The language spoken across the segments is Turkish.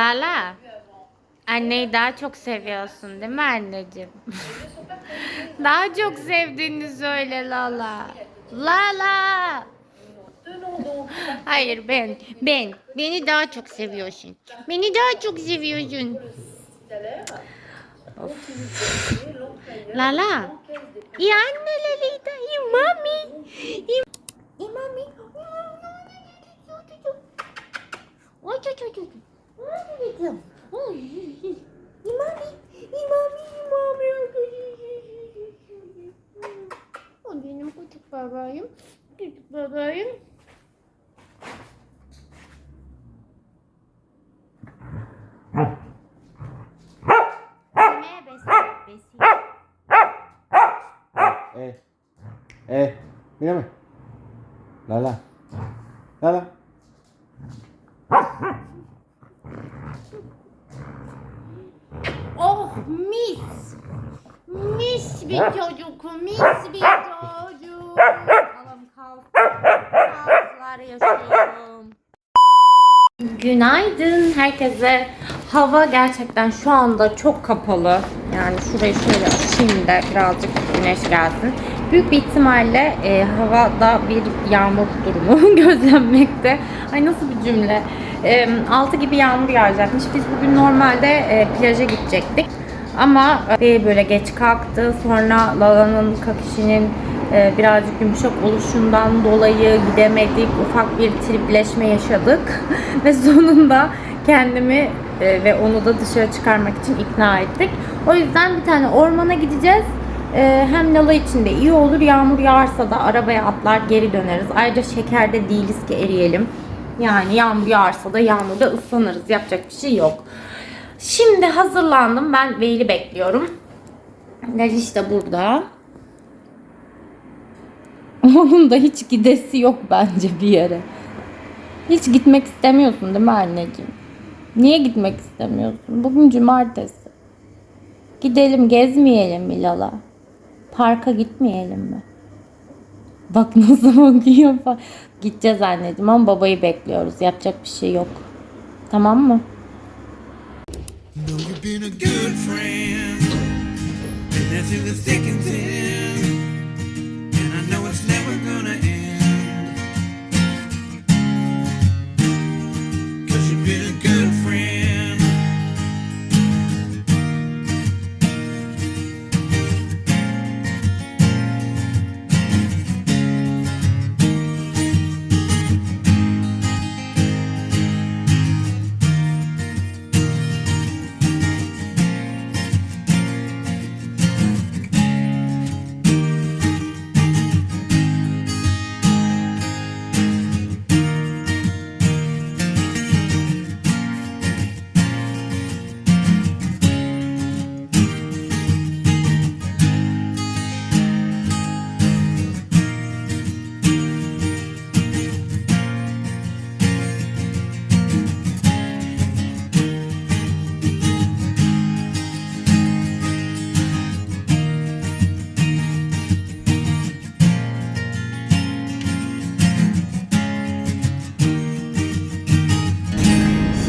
Lala. Anneyi daha çok seviyorsun değil mi anneciğim? daha çok sevdiğini söyle Lala. Lala. Hayır ben, ben. Beni daha çok seviyorsun. Beni daha çok seviyorsun. Lala. İyi anne Lelita. İyi mami. İyi İyi mami. Oy oy oy oy. Oy, oy, oy. İmami, imami, imami. O benim küçük babayım. Küçük babayım. Eh. Eh. Mírame. Lala. Lala. Mis. Mis bir çocuk, mis bir çocuk. Bakalım kalk. Kalklar yaşıyorum. Günaydın herkese. Hava gerçekten şu anda çok kapalı. Yani şurayı şöyle açayım da birazcık güneş gelsin. Büyük bir ihtimalle e, havada bir yağmur durumu gözlenmekte. Ay nasıl bir cümle. E, 6 gibi yağmur yağacakmış. Biz bugün normalde e, plaja gidecektik. Ama e, böyle geç kalktı. Sonra Lala'nın kakişinin e, birazcık yumuşak oluşundan dolayı gidemedik. Ufak bir tripleşme yaşadık. Ve sonunda kendimi e, ve onu da dışarı çıkarmak için ikna ettik. O yüzden bir tane ormana gideceğiz. E, hem Lala için de iyi olur. Yağmur yağarsa da arabaya atlar geri döneriz. Ayrıca şekerde değiliz ki eriyelim. Yani yağmur yağarsa da yağmurda ıslanırız. Yapacak bir şey yok. Şimdi hazırlandım. Ben Veil'i bekliyorum. Laliş de burada. Onun da hiç gidesi yok bence bir yere. Hiç gitmek istemiyorsun değil mi anneciğim? Niye gitmek istemiyorsun? Bugün cumartesi. Gidelim gezmeyelim mi Lala? Parka gitmeyelim mi? Bak nasıl bakıyor. Gideceğiz anneciğim ama babayı bekliyoruz. Yapacak bir şey yok. Tamam mı? Good friend, and that's in the thick and thin.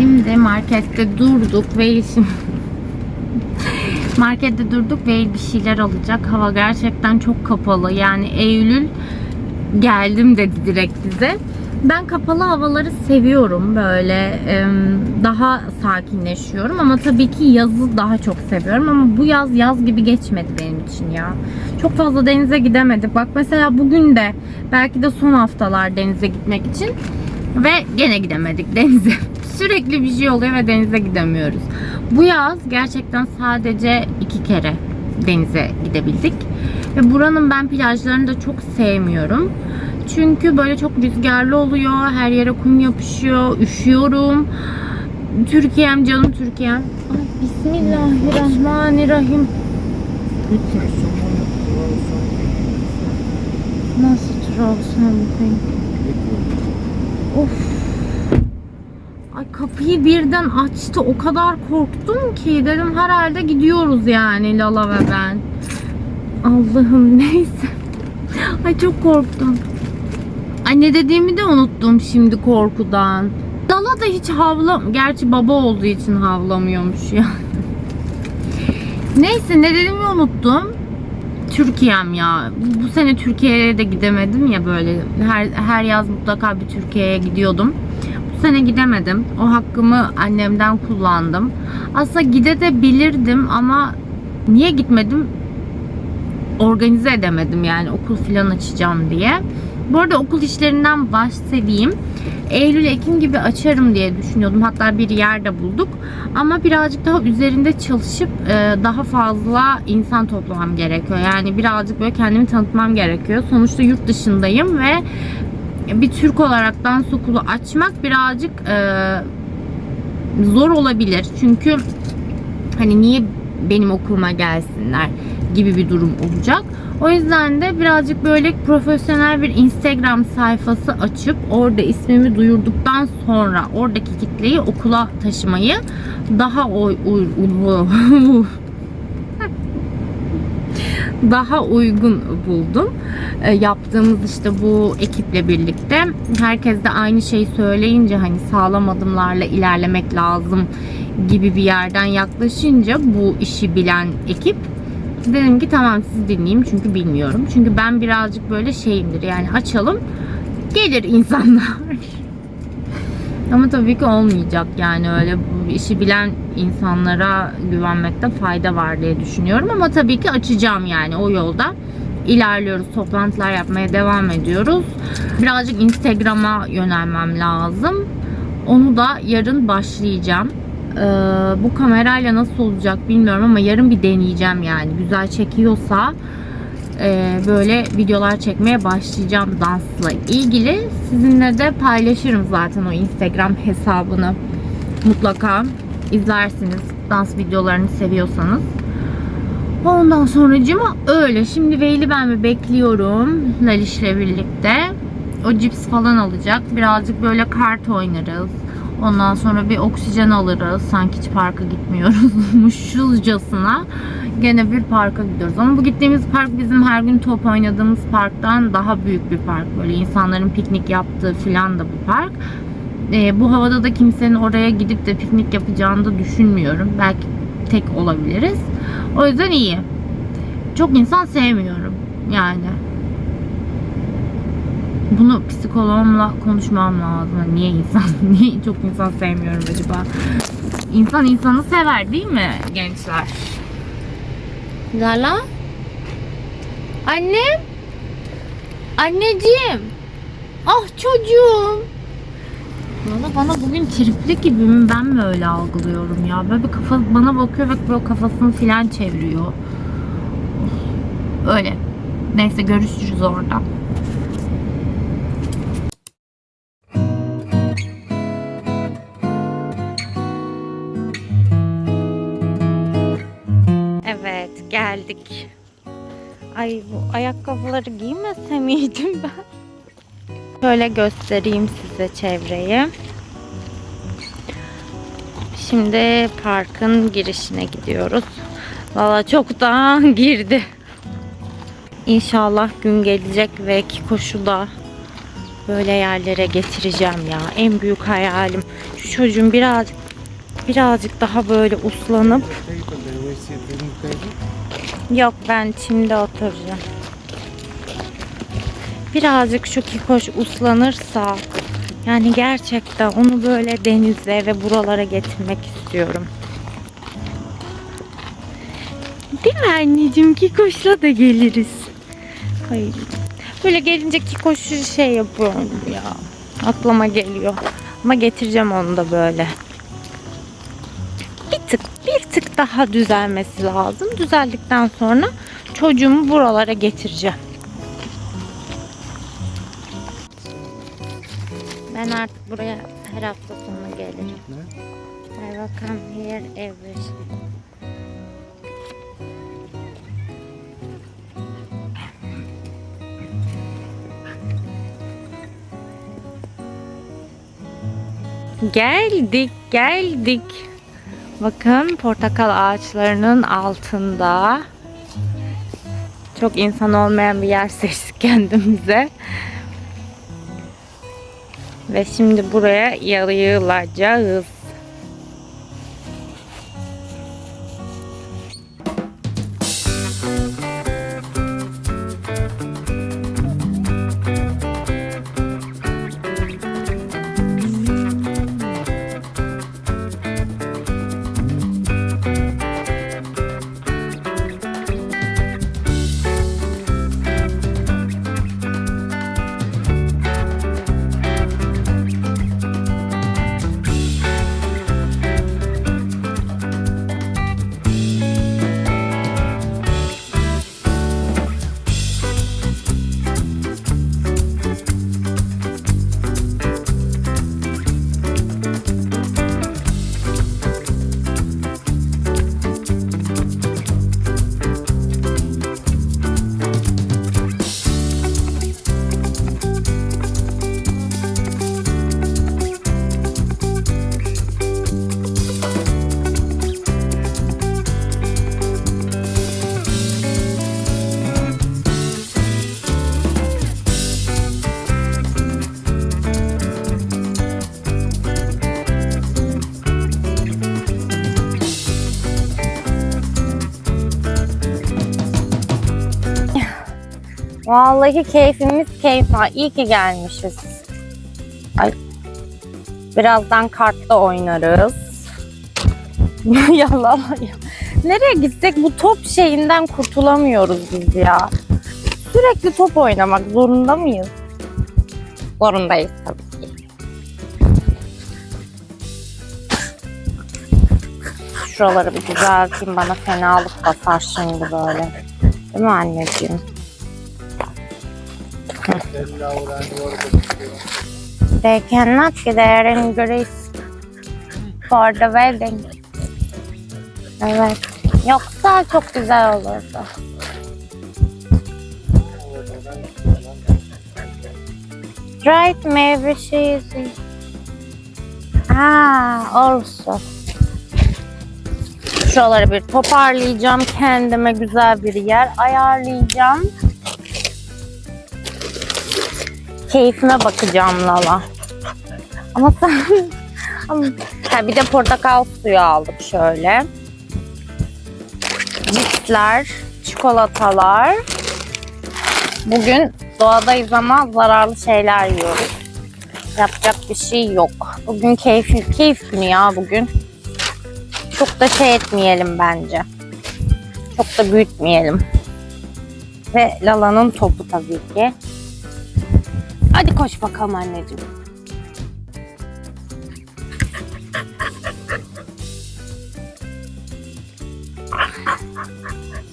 Şimdi markette durduk ve şimdi markette durduk ve bir şeyler alacak. Hava gerçekten çok kapalı. Yani Eylül geldim dedi direkt bize. Ben kapalı havaları seviyorum böyle daha sakinleşiyorum ama tabii ki yazı daha çok seviyorum ama bu yaz yaz gibi geçmedi benim için ya. Çok fazla denize gidemedik. Bak mesela bugün de belki de son haftalar denize gitmek için ve gene gidemedik denize. Sürekli bir şey oluyor ve denize gidemiyoruz. Bu yaz gerçekten sadece iki kere denize gidebildik. Ve buranın ben plajlarını da çok sevmiyorum. Çünkü böyle çok rüzgarlı oluyor. Her yere kum yapışıyor. Üşüyorum. Türkiye'm canım Türkiye'm. Ay, Bismillahirrahmanirrahim. Nasıl Trabzon Of. Ay kapıyı birden açtı. O kadar korktum ki dedim herhalde gidiyoruz yani Lala ve ben. Allah'ım neyse. Ay çok korktum. Ay ne dediğimi de unuttum şimdi korkudan. Lala da hiç havla... Gerçi baba olduğu için havlamıyormuş ya. Neyse ne dediğimi unuttum. Türkiye'm ya. Bu sene Türkiye'ye de gidemedim ya böyle. Her, her yaz mutlaka bir Türkiye'ye gidiyordum. Bu sene gidemedim. O hakkımı annemden kullandım. Aslında gidebilirdim ama niye gitmedim? Organize edemedim yani okul falan açacağım diye. Bu arada okul işlerinden bahsedeyim. Eylül Ekim gibi açarım diye düşünüyordum. Hatta bir yerde bulduk. Ama birazcık daha üzerinde çalışıp e, daha fazla insan toplamam gerekiyor. Yani birazcık böyle kendimi tanıtmam gerekiyor. Sonuçta yurt dışındayım ve bir Türk olarak dans okulu açmak birazcık e, zor olabilir. Çünkü hani niye benim okuluma gelsinler gibi bir durum olacak. O yüzden de birazcık böyle profesyonel bir Instagram sayfası açıp orada ismimi duyurduktan sonra oradaki kitleyi okula taşımayı daha oy, uy, uy- daha uygun buldum. E, yaptığımız işte bu ekiple birlikte herkes de aynı şeyi söyleyince hani sağlam adımlarla ilerlemek lazım gibi bir yerden yaklaşınca bu işi bilen ekip dedim ki tamam sizi dinleyeyim çünkü bilmiyorum. Çünkü ben birazcık böyle şeyimdir yani açalım gelir insanlar. Ama tabii ki olmayacak yani öyle bu işi bilen insanlara güvenmekte fayda var diye düşünüyorum. Ama tabii ki açacağım yani o yolda ilerliyoruz. Toplantılar yapmaya devam ediyoruz. Birazcık Instagram'a yönelmem lazım. Onu da yarın başlayacağım. Ee, bu kamerayla nasıl olacak bilmiyorum ama yarın bir deneyeceğim yani. Güzel çekiyorsa e, böyle videolar çekmeye başlayacağım dansla ilgili. Sizinle de paylaşırım zaten o Instagram hesabını. Mutlaka izlersiniz dans videolarını seviyorsanız. Ondan sonracıma öyle. Şimdi Veyli ben mi bekliyorum Laliş'le birlikte. O cips falan alacak. Birazcık böyle kart oynarız. Ondan sonra bir oksijen alırız. Sanki hiç parka gitmiyoruzmuşuzcasına. Gene bir parka gidiyoruz. Ama bu gittiğimiz park bizim her gün top oynadığımız parktan daha büyük bir park. Böyle insanların piknik yaptığı filan da bir park. Ee, bu havada da kimsenin oraya gidip de piknik yapacağını da düşünmüyorum. Belki tek olabiliriz. O yüzden iyi. Çok insan sevmiyorum yani. Bunu psikoloğumla konuşmam lazım. Hani Niye insan, niye çok insan sevmiyorum acaba? İnsan insanı sever değil mi gençler? Lala? Annem? Anneciğim? Ah çocuğum. Valla bana bugün tripli gibi mi ben mi öyle algılıyorum ya? Böyle bir kafa bana bakıyor ve böyle kafasını filan çeviriyor. Öyle. Neyse görüşürüz orada. Geldik. Ay bu ayakkabıları giymese miydim ben? Şöyle göstereyim size çevreyi. Şimdi parkın girişine gidiyoruz. Valla çoktan girdi. İnşallah gün gelecek ve Kikoş'u da böyle yerlere getireceğim ya. En büyük hayalim. Şu çocuğun birazcık birazcık daha böyle uslanıp Yok ben şimdi oturacağım. Birazcık şu kikoş uslanırsa yani gerçekten onu böyle denize ve buralara getirmek istiyorum. Değil mi anneciğim? Kikoş'la da geliriz. Hayır. Böyle gelince Kikoş'u şey yapıyorum ya. Aklıma geliyor. Ama getireceğim onu da böyle. Bir tık, daha düzelmesi lazım. Düzeldikten sonra çocuğumu buralara getireceğim. Ben artık buraya her hafta sonu gelirim. I will come here every Geldik, geldik. Bakın portakal ağaçlarının altında. Çok insan olmayan bir yer seçtik kendimize. Ve şimdi buraya yayılacağız. Vallahi keyfimiz keyif ha. İyi ki gelmişiz. Ay. Birazdan kartla oynarız. Yalan ya. Nereye gitsek bu top şeyinden kurtulamıyoruz biz ya. Sürekli top oynamak zorunda mıyız? Zorundayız tabii. Şuraları bir düzelteyim bana fenalık basar şimdi böyle. Değil mi anneciğim? They cannot get there in Greece for the wedding. Evet. Yoksa çok güzel olurdu. Right, maybe she is... Ah, also. Şuraları bir toparlayacağım. Kendime güzel bir yer ayarlayacağım. Keyfime bakacağım Lala. Ama sen... Ha, bir de portakal suyu aldık şöyle. Cipsler, çikolatalar. Bugün doğadayız ama zararlı şeyler yiyoruz. Yapacak bir şey yok. Bugün keyif, keyif günü ya bugün. Çok da şey etmeyelim bence. Çok da büyütmeyelim. Ve Lala'nın topu tabii ki. Hadi koş bakalım anneciğim.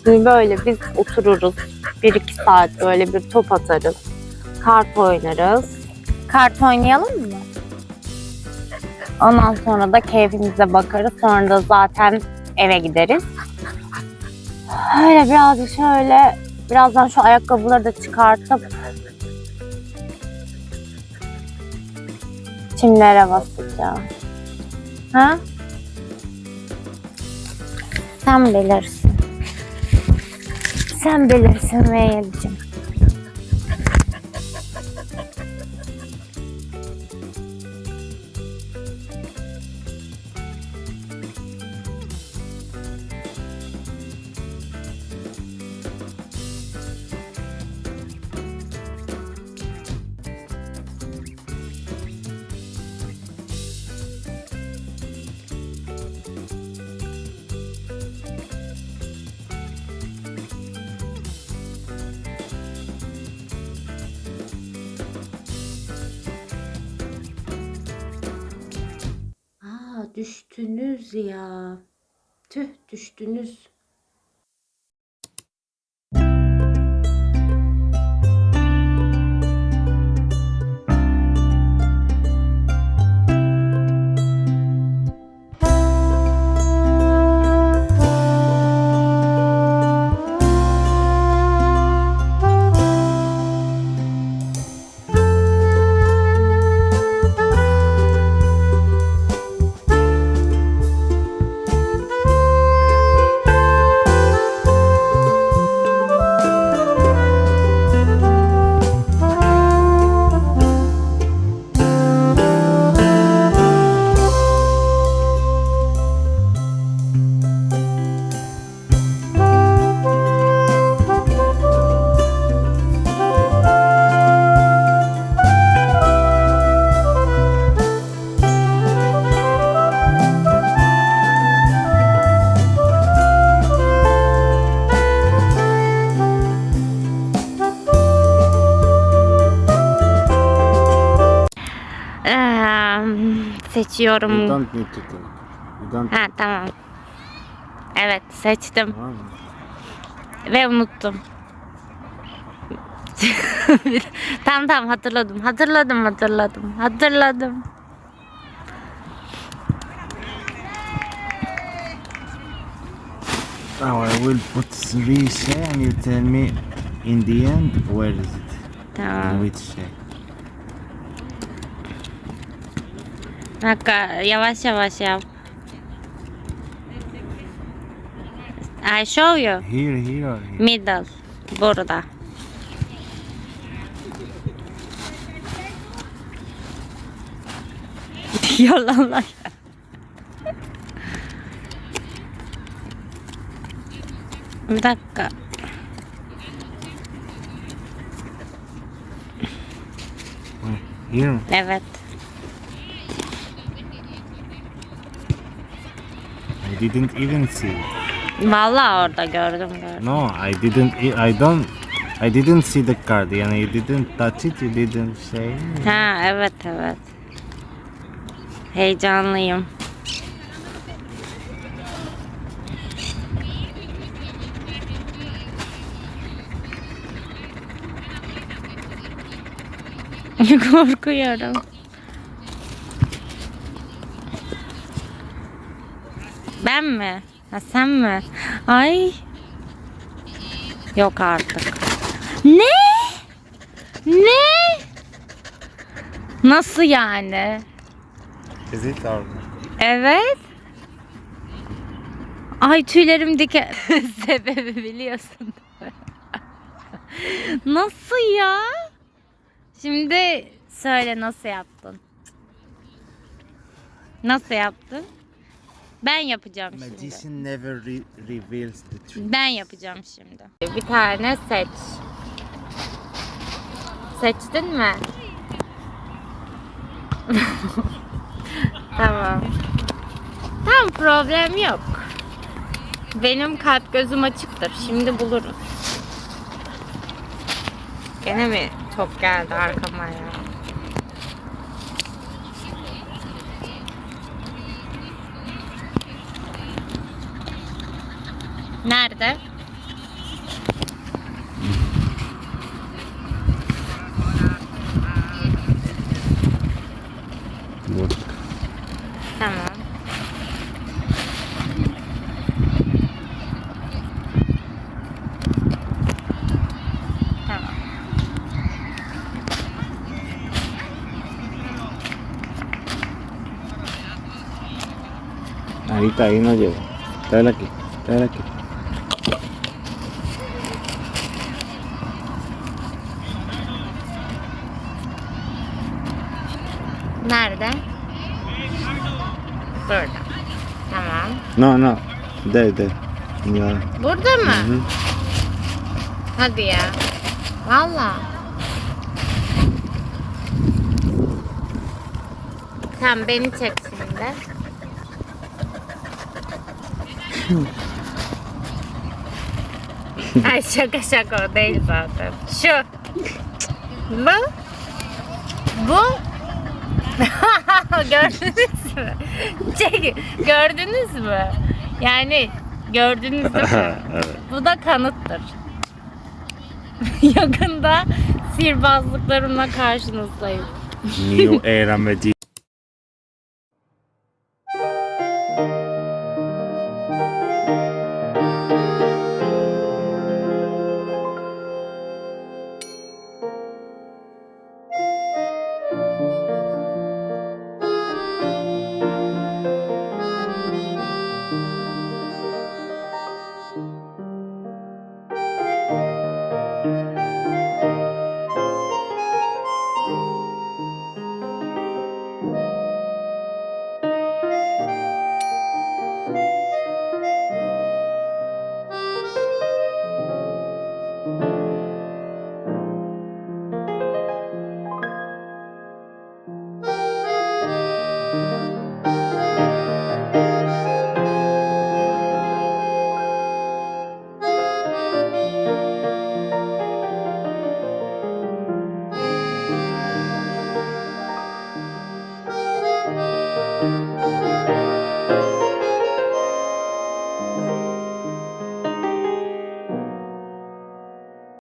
Şimdi böyle biz otururuz. Bir iki saat böyle bir top atarız. Kart oynarız. Kart oynayalım mı? Ondan sonra da keyfimize bakarız. Sonra da zaten eve gideriz. Öyle birazcık şöyle birazdan şu ayakkabıları da çıkartıp çimlere basacağım. Ha? Sen bilirsin. Sen bilirsin Meyel'cim. Düştünüz ya. Tüh düştünüz. Seçiyorum. To take. You don't Ha tamam. Evet seçtim Tamam mı? ve unuttum. tamam tamam hatırladım. Hatırladım hatırladım. Hatırladım. Now I will put three share and you tell me in the end where is it? Tamam. In which share? Dakika yavaş yavaş yap. I show you. Here, here here? Middle. Burada. Yalanlar. Bir dakika. Here. Evet. I didn't even see it. Vallahi orada gördüm gördüm. No, I didn't. e- I don't. I didn't see the card. Yani you didn't touch it. You didn't say. Ha evet evet. Heyecanlıyım. Korkuyorum. Ben mi? Ha sen mi? Ay. Yok artık. Ne? Ne? Nasıl yani? İt or? Evet. Ay tüylerim diken. Sebebi biliyorsun. nasıl ya? Şimdi söyle nasıl yaptın? Nasıl yaptın? Ben yapacağım şimdi. Magician never re- reveals the truth. Ben yapacağım şimdi. Bir tane seç. Seçtin mi? tamam. Tamam problem yok. Benim kalp gözüm açıktır. Şimdi buluruz. Gene mi top geldi arkama ya? Nerede? Tamam. Ahí está, ahí no llega. Tráela aquí, tráela aquí. Nerede? Burada. Tamam. No, no. There, there. Ya. Burada mı? Hı. Hadi ya. Valla. Tamam beni çek şimdi. Ay şaka şaka o değil zaten. Şu. Bu. Bu. Gördünüz mü? Çek. Gördünüz mü? Yani gördünüz değil mi? evet. Bu da kanıttır. Yakında sihirbazlıklarımla karşınızdayım. New era Magician.